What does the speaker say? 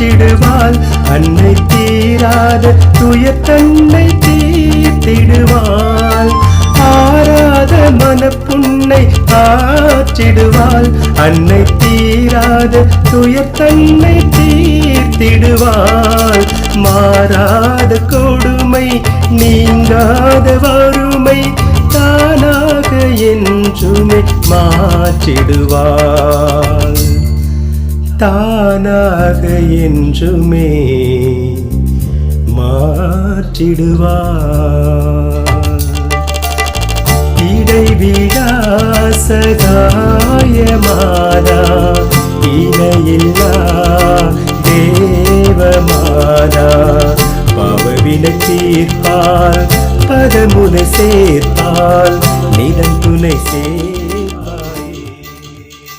மாற்றிடுவாள் அன்னை தீராத துய தன்னை தீர்த்திடுவாள். ஆராத மனப்புண்ணை ஆற்றிடுவாள் அன்னை தீராத துய தன்னை தீர்த்திடுவாள். மாறாத கொடுமை நீங்காத வறுமை தானாக என்றுமே மாற்றிடுவாள். தானாக என்றுமே மாற்றிடுவார். இடைவிடா சகாயமாதா இணையில்லா தேவமாதா பவவினை தீர்ப்பால் பதமுனை சேர்ப்பால் நிலம் துணை சேர்